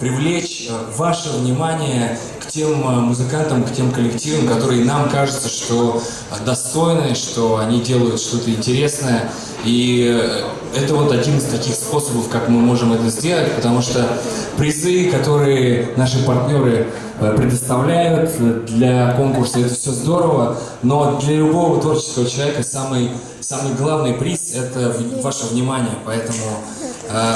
привлечь э, ваше внимание к тем э, музыкантам, к тем коллективам, которые нам кажется, что э, достойны, что они делают что-то интересное. И это вот один из таких способов, как мы можем это сделать, потому что призы, которые наши партнеры предоставляют для конкурса, это все здорово, но для любого творческого человека самый, самый главный приз – это ваше внимание, поэтому э,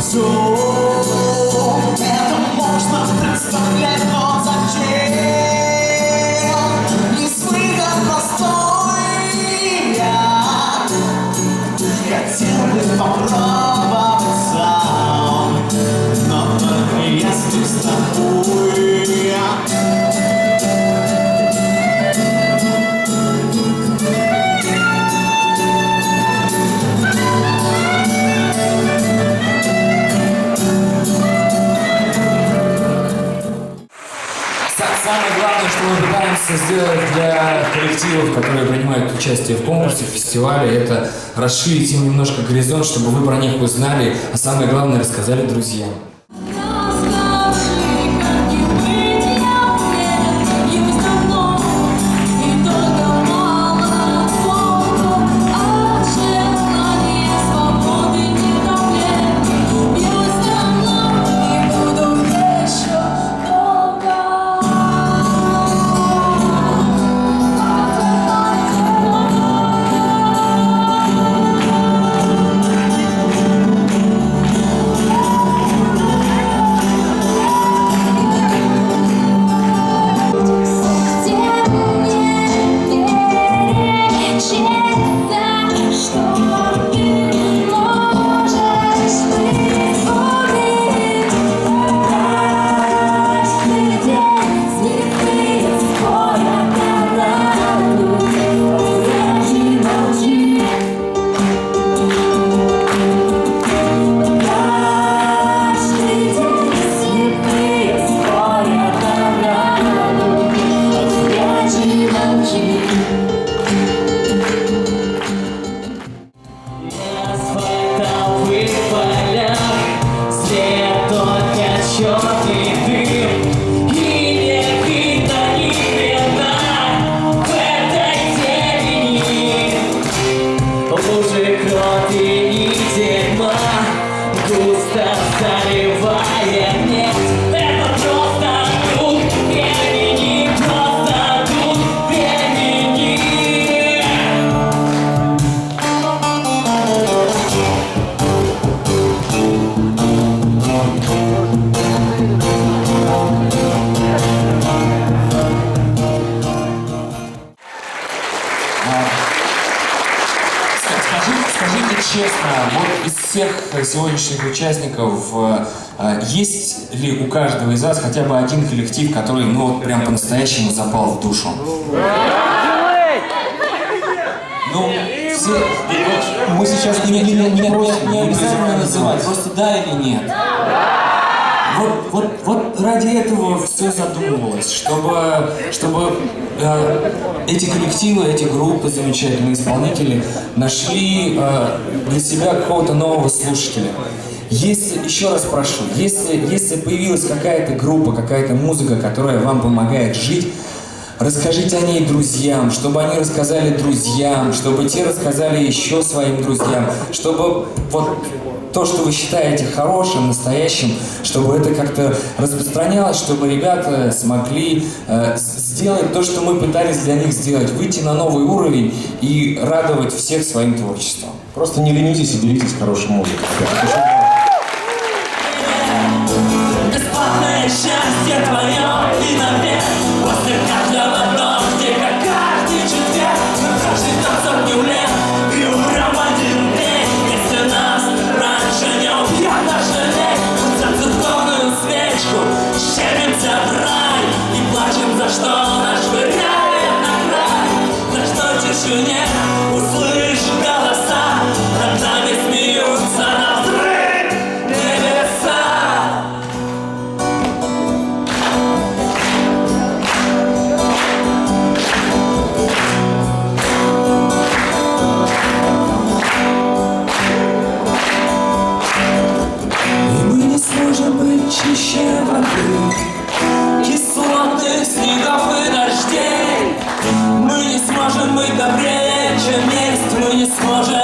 so Самое главное, что мы пытаемся сделать для коллективов, которые принимают участие в конкурсе, в фестивале, это расширить им немножко горизонт, чтобы вы про них узнали, а самое главное, рассказали друзьям. Скажите, скажите честно, вот из всех сегодняшних участников, э, э, есть ли у каждого из вас хотя бы один коллектив, который, ну, вот прям по-настоящему запал в душу? Ну, все, мы сейчас не, не, не, не не обязательно называть, просто да или нет. Вот, вот, вот ради этого все задумывалось, чтобы, чтобы э, эти коллективы, эти группы, замечательные исполнители нашли э, для себя какого-то нового слушателя. Если, еще раз прошу, если, если появилась какая-то группа, какая-то музыка, которая вам помогает жить, расскажите о ней друзьям, чтобы они рассказали друзьям, чтобы те рассказали еще своим друзьям, чтобы вот то, что вы считаете хорошим, настоящим, чтобы это как-то распространялось, чтобы ребята смогли э, сделать то, что мы пытались для них сделать, выйти на новый уровень и радовать всех своим творчеством. Просто не ленитесь и делитесь хорошей музыкой. Бесплатное счастье твое и навек После чище воды Кислотных снегов и дождей. Мы не сможем быть добрее, чем есть. Мы не сможем